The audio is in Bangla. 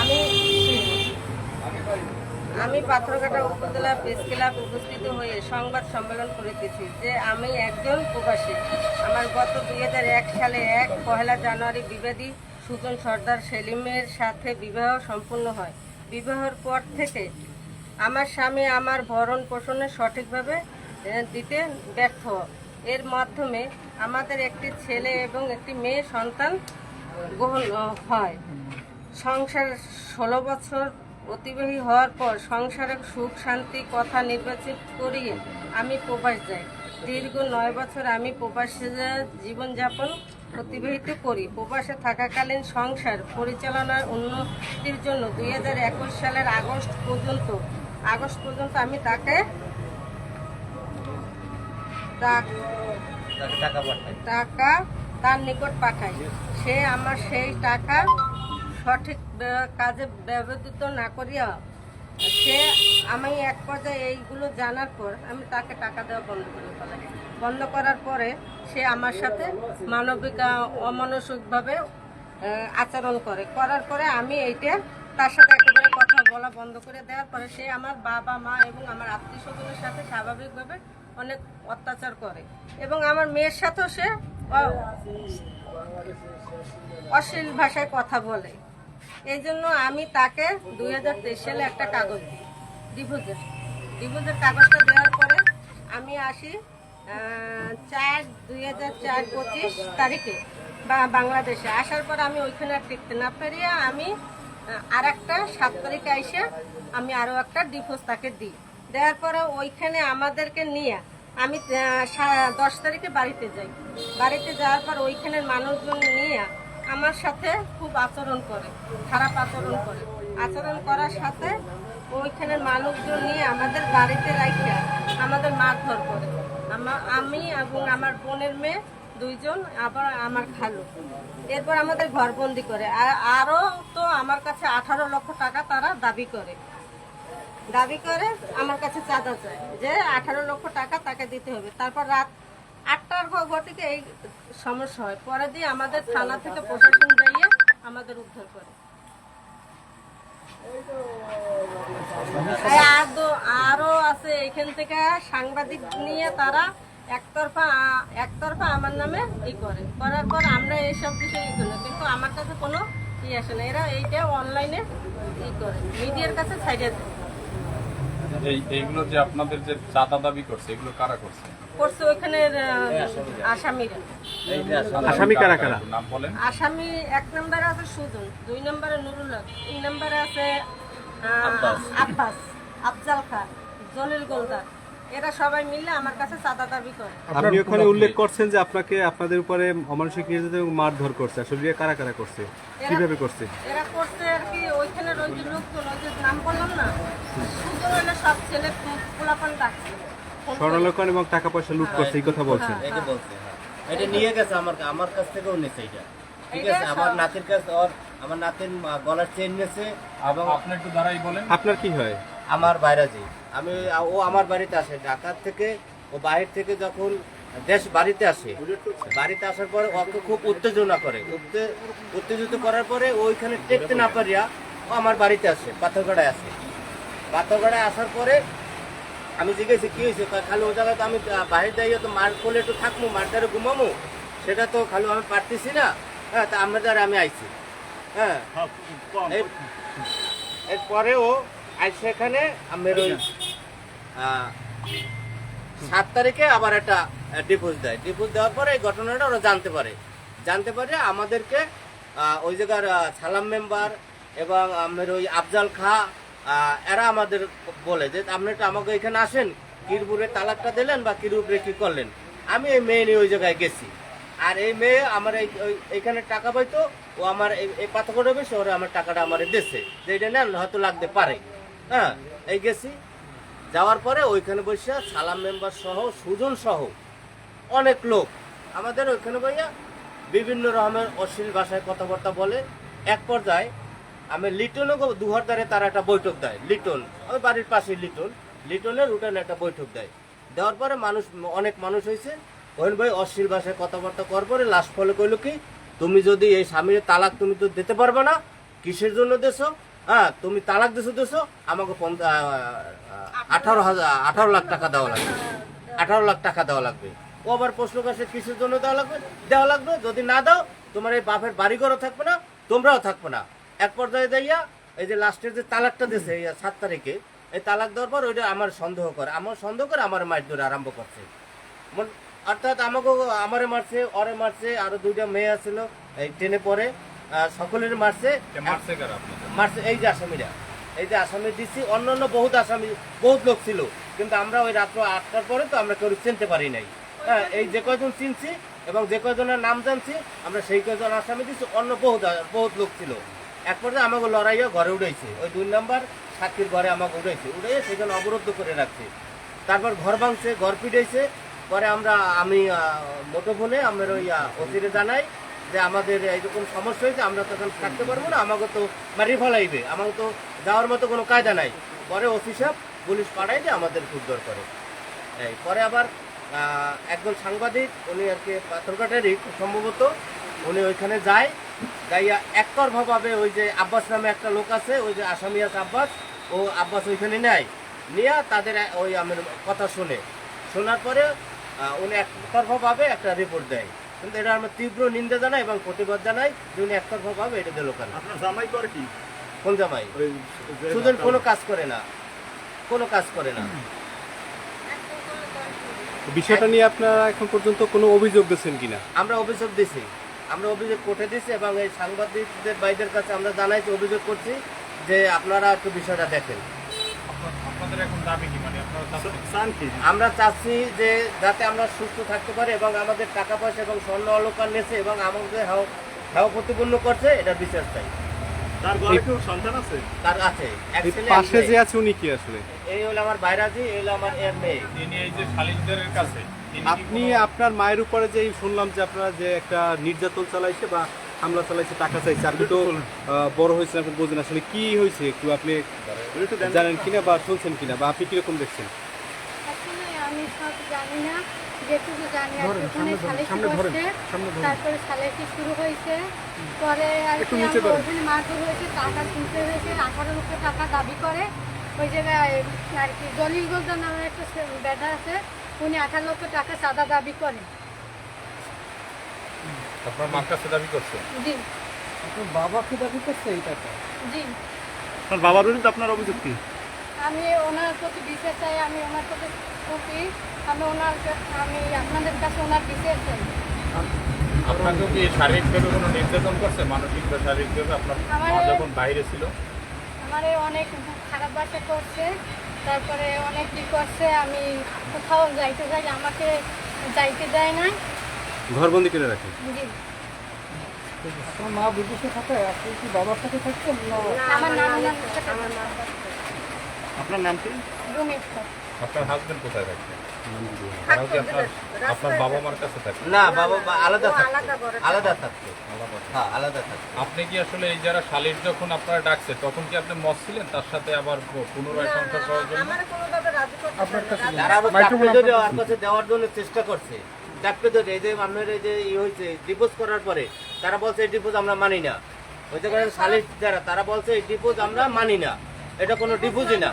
আমি আমি পাথরঘাটা উপজেলা প্রেস ক্লাব উপস্থিত হয়ে সংবাদ সম্মেলন করিতেছি যে আমি একজন প্রবাসী। আমার গত দুই হাজার এক সালে এক পহেলা জানুয়ারি বিবাদী সুজন সর্দার সেলিমের সাথে বিবাহ সম্পূর্ণ হয়। বিবাহের পর থেকে আমার স্বামী আমার ভরণ পোষণে সঠিকভাবে দিতে ব্যর্থ। এর মাধ্যমে আমাদের একটি ছেলে এবং একটি মেয়ে সন্তান গ্রহণ হয়। সংসার ষোলো বছর অতিবাহী হওয়ার পর সংসারে সুখ শান্তি কথা নির্বাচিত করিয়ে আমি প্রবাস যাই। দীর্ঘ নয় বছর আমি প্রবাসে জীবনযাপন অতিবাহিত করি। প্রবাসে থাকাকালীন সংসার পরিচালনার উন্নতির জন্য দুই হাজার একুশ সালের আগস্ট পর্যন্ত আগস্ট পর্যন্ত আমি তাকে টাকা টাকা তার নিকট পাঠাই। সে আমার সেই টাকা সঠিক কাজে ব্যবহৃত না করিয়া সে আমি এক পর্যায়ে এইগুলো জানার পর আমি তাকে টাকা দেওয়া বন্ধ করে বন্ধ করার পরে সে আমার সাথে মানবিক অমানসিকভাবে আচরণ করে। করার পরে আমি এইটা তার সাথে একেবারে কথা বলা বন্ধ করে দেওয়ার পরে সে আমার বাবা, মা এবং আমার আত্মীয় স্বজনের সাথে স্বাভাবিকভাবে অনেক অত্যাচার করে এবং আমার মেয়ের সাথেও সে অশ্লীল ভাষায় কথা বলে। এই জন্য আমি তাকে দুই সালে একটা কাগজ দিই, ডিভোর্সের। ডিভোর্সের কাগজটা দেওয়ার পরে আমি আসি চার দুই হাজার চার পঁচিশ তারিখে বা বাংলাদেশে। আসার পর আমি ওইখানে আর টিকতে না পেরিয়ে আমি আর একটা সাত তারিখে এসে আমি আরও একটা ডিভোর্স তাকে দিই। দেওয়ার পরে ওইখানে আমাদেরকে নিয়ে আমি দশ তারিখে বাড়িতে যাই। বাড়িতে যাওয়ার পর ওইখানের মানুষজন নিয়ে আমার সাথে খুব আচরণ করে, খারাপ আচরণ করে। আচরণ করার সাথে ওইখানের মানুষজন নিয়ে আমাদের বাড়িতে রাখিয়া আমাদের মারধর করে। আমা- এবং আমার বোনের মেয়ে দুইজন আবার আমার খালু। এরপর আমাদের ঘরবন্দি করে। আর আরও তো আমার কাছে আঠারো লক্ষ টাকা তারা দাবি করে। দাবি করে আমার কাছে চাঁদা চায় যে আঠারো লক্ষ টাকা তাকে দিতে হবে। তারপর রাত আটটার ঘটিকে এই সমস্যা হয়। পরে দিয়ে আমাদের থানা থেকে প্রশাসন যাইয়ে আমাদের উদ্ধার করে। আরও আছে এখান থেকে সাংবাদিক নিয়ে তারা একতরফা একতরফা আমার নামে ই করে। করার পর আমরা এইসব কিছু ই করি কিন্তু আমার কাছে কোনো ই আসে না। এরা এইটা অনলাইনে ই করে। মিডিয়ার কাছে ছাইড়ে দেয়। এইগুলো যে আপনাদের যে চাঁদা দাবি করছে, এগুলো কারা করছে? করছে ওইখানের আহ, আসামিরা। আসামি কারা কারা? নাম বলেন। আসামি এক নম্বরে আছে সুজন দুই নম্বরে নুরুল হক তিন নম্বরে আছে আব্বাস। আফজাল খান জলিল গোলদার। এরা সবাই মিলে আমার কাছে চাঁদা দাবি করে। আপনি ওখানে উল্লেখ করছেন যে আপনাকে আপনাদের উপরে অমানসিক নির্যাতন এবং মারধর করছে। আসলে কারা কারা করছে? কীভাবে করছে? এরা করছে আর কি ওইখানের ওই যে লোকজন ওই যে নাম বললাম না? সুজন সব ছেলে পোলাপান ডাকছে ফোন স্বর্ণালঙ্কার এবং টাকা পয়সা লুট করছে এই কথা বলছেন। হ্যাঁ। এটা বলছে হ্যাঁ। এটা নিয়ে গেছে আমার আমার কাছ থেকেও নিয়েছে এটা। ঠিক আছে আমার নাতির কাছে ওর আমার নাতির গলার চেন নিয়েছে এবং আপনি একটু দাঁড়াই বলেন। আপনার কি হয়? আমার বাইরাজি। আমি ও আমার বাড়িতে আসে ঢাকার থেকে ও বাহির থেকে যখন দেশ বাড়িতে আসে বাড়িতে আসার পরে ওকে খুব উত্তেজনা করে। উত্তেজিত করার পরে ওইখানে টেকতে না পারিয়া ও আমার বাড়িতে আসে পাথরগড়ায় আসে। পাথরগড়ায় আসার পরে আমি জিজ্ঞেস কি হয়েছে? খালি ও জায়গায় তো আমি বাইরে যাইয়া তো মার কোলে একটু থাকব মার দ্বারা ঘুমামো। সেটা তো খালি আমি পারতেছি না। হ্যাঁ তা আমরা দ্বারা আমি আইছি। হ্যাঁ। এই- এরপরেও আজ সেখানে আমার ওই সাত তারিখে আবার একটা ডিপোজ দেয়। ডিপোজ দেওয়ার পরে এই ঘটনাটা ওরা জানতে পারে। জানতে পারে আমাদেরকে ওই জায়গার সালাম মেম্বার এবং আমার ওই আফজাল খা এরা আমাদের বলে যে, আপনি একটু আমাকে এখানে আসেন কিরপুরে তালাকটা দিলেন বা কিরপুরে কি করলেন? আমি এই মেয়ে নিয়ে ওই জায়গায় গেছি। আর এই মেয়ে আমার এইখানে টাকা পাইতো, ও আমার এই- পাথরটা বেশি ওরা আমার টাকাটা আমার দিচ্ছে যে এটা নেন, হয়তো লাগতে পারে। হ্যাঁ এই গেছি। যাওয়ার পরে ওইখানে বসে সালাম মেম্বার সহ, সুজন সহ অনেক লোক। আমাদের ওইখানে বইয়া বিভিন্ন রকমের অশ্লীল ভাষায় কথাবার্তা বলে। এক পর্যায়ে আমি লিটনও দুহার দ্বারে তারা একটা বৈঠক দেয়, লিটন। ওই বাড়ির পাশে লিটন। লিটনের উঠানে একটা বৈঠক দেয়। দেওয়ার পরে মানুষ, অনেক মানুষ হয়েছে। ওহেন ভাই অশ্লীল ভাষায় কথাবার্তা করার পরে লাস্ট ফলে কইলো কি, তুমি যদি এই স্বামীর তালাক তুমি তো দিতে পারবে না। কিসের জন্য দেছো? হ্যাঁ তুমি তালাক দেছো দেছো। আমাকে আঠারো হাজার, আঠারো লাখ টাকা দেওয়া লাগবে। আঠারো লাখ টাকা দেওয়া লাগবে। ও আবার প্রশ্ন করছে কিসের জন্য দেওয়া লাগবে? দেওয়া লাগবে, যদি না দাও, তোমার এই বাপের বাড়িঘরও থাকবে না, তোমরাও থাকবে না। এক পর্যায়ে যাইয়া এই যে লাস্টের যে তালাকটা দিয়েছে এই সাত তারিখে এই তালাক দেওয়ার পর ওইটা আমার সন্দেহ করে। আমার সন্দেহ করে আমার মায়ের ধরে আরম্ভ করছে। অর্থাৎ আমাকে আমারে মারছে অরে মারছে আরও দুইটা মেয়ে আছিল এই ট্রেনে পরে সকলের মারছে। মারছে এই যে আসামিরা। এই যে আসামি দিচ্ছি অন্য অন্য বহুত আসামি বহুত লোক ছিল। কিন্তু আমরা ওই রাত্র আটটার পরে তো আমরা কেউ চিনতে পারি নাই। হ্যাঁ এই যে কয়জন চিনছি এবং যে কয়জনের নাম জানছি আমরা সেই কয়জন আসামি দিচ্ছি অন্য বহুত বহুত লোক ছিল। এক পর্যায়ে আমাকে লড়াইয়া ঘরে উঠেছে ওই দুই নাম্বার সাক্ষীর ঘরে আমাকে উঠেছে উঠে সেখানে অবরুদ্ধ করে রাখছে। তারপর ঘর ভাঙছে, ঘর পিটাইছে। পরে আমরা, আমি মুঠোফোনে আমার ওই অতিরে জানাই যে আমাদের এইরকম সমস্যা হয়েছে, আমরা তখন থাকতে পারব না। আমাকে তো মারি ফেলাইবে। আমাকে তো যাওয়ার মতো কোনো কায়দা নাই। পরে অফিস পুলিশ পাঠাই আমাদের উদ্ধার করে এই, পরে আবার একজন সাংবাদিক, উনি আর কি পাথরঘাটেরই সম্ভবত, উনি ওইখানে যায়। যাইয়া একতরফাভাবে ওই যে আব্বাস নামে একটা লোক আছে ওই যে আসামি আছে আব্বাস ও আব্বাস ওইখানে নেয়। নিয়ে তাদের ওই আমার কথা শুনে। শোনার পরে উনি একতরফাভাবে একটা রিপোর্ট দেয়। কিন্তু এটা আমরা তীব্র নিন্দা জানাই এবং প্রতিবাদ জানাই যে উনি একতরফাভাবে এটা দিল কেন। আপনার জামাই করে কি? কোন জামাই? সুজন কোনো কাজ করে না। কোনো কাজ করে না। বিষয়টা নিয়ে আপনারা এখন পর্যন্ত কোনো অভিযোগ দিয়েছেন কিনা? আমরা অভিযোগ দিছি আমরা অভিযোগ কোর্টে দিছি এবং এই সাংবাদিকদের ভাইদের কাছে আমরা জানাইছি অভিযোগ করছি যে আপনারা একটু বিষয়টা দেখেন। আপনার- আপনাদের এখন দাবি কি? মানে আমরা চাচ্ছি যে যাতে আমরা সুস্থ থাকতে পারি এবং আমাদের টাকা পয়সা এবং স্বর্ণ অলঙ্কার নেছে এবং আমাদের হাও প্রতিপূর্ণ করছে এটা বিচার চাই। তার আছে? তার আছে। পাশে যে উনি কি আসলে? এই হলো আমার বাইরাজি এই হলো আমার এর মেয়ে তিনি এই যে শালিকদের কাছে আপনি আপনার মায়ের উপরে যে শুনলাম যে আপনারা যে একটা নির্যাতন চালাইছে বা হামলা চালাইছে টাকা চাইছে আপনি তো বড় হয়েছেন আপনি বোঝেন আসলে কি হয়েছে? একটু আপনি জানেন কিনা বা শুনছেন কিনা বা আপনি কীরকম দেখছেন? আমি সব জানি না যেটুকু জানি আর ওখানে তারপরে শুরু হয়েছে। পরে আর কি ওখানে মারধর হয়েছে টাকা তুলতে হয়েছে আঠারো লক্ষ টাকা দাবি করে। ওই জায়গায় আর কি দলিল গোলদার নামে একটা ব্যাটা আছে উনি আঠারো লক্ষ টাকা চাঁদা দাবি করে। আপনার মার কাছে দাবি করছে? জি। বাবাকে দাবি করছে এই টাকা? জি। আপনার বাবার বিরুদ্ধে আপনার অভিযোগ কি? আমি ওনার প্রতি বিচার চাই আমি ওনার প্রতি প্রতি আমি ওনার আমি আপনাদের কাছে ওনার বিচার চাই। আপনাকেও কি শারীরিকভাবে কোনো নির্যাতন করছে? মানসিক বা শারীরিকভাবে আপনার মা যখন বাইরে ছিল? আমারে অনেক খারাপ বাসা করছে তারপরে অনেক কি করছে আমি কোথাও যাইতে যাই আমাকে যাইতে দেয় না ঘর ঘরবন্দি করে রাখে? জি। আপনার মা বিদেশে থাকে আপনি কি বাবার সাথে থাকছেন? আমার নাম নাম আপনার নাম কি? রুমেশ আপনার হাজবেন্ড কোথায় থাকে? তারাও কি আপনার আপনার বাবা মার কাছে থাকে না বাবা আলাদা থাকতো। আলাদা থাকতো। হ্যাঁ আলাদা থাকতো। আপনি কি আসলে এই যারা শালির যখন আপনারা ডাকছে তখন কি আপনি মত ছিলেন তার সাথে আবার পুনরায় সংসার করার জন্য? আমার কোনোভাবে রাজি করতে আপনার কাছে রাজি- তারা আবার চাকরি কাছে দেওয়ার জন্য চেষ্টা করছে। চাকরি এই যে আপনার এই যে ই হয়েছে ডিপোজ করার পরে তারা বলছে এই ডিপোজ আমরা মানি না। ওই যে করেন সালিশ যারা তারা বলছে এই ডিপোজ আমরা মানি না। এটা কোনো ডিপোজই না।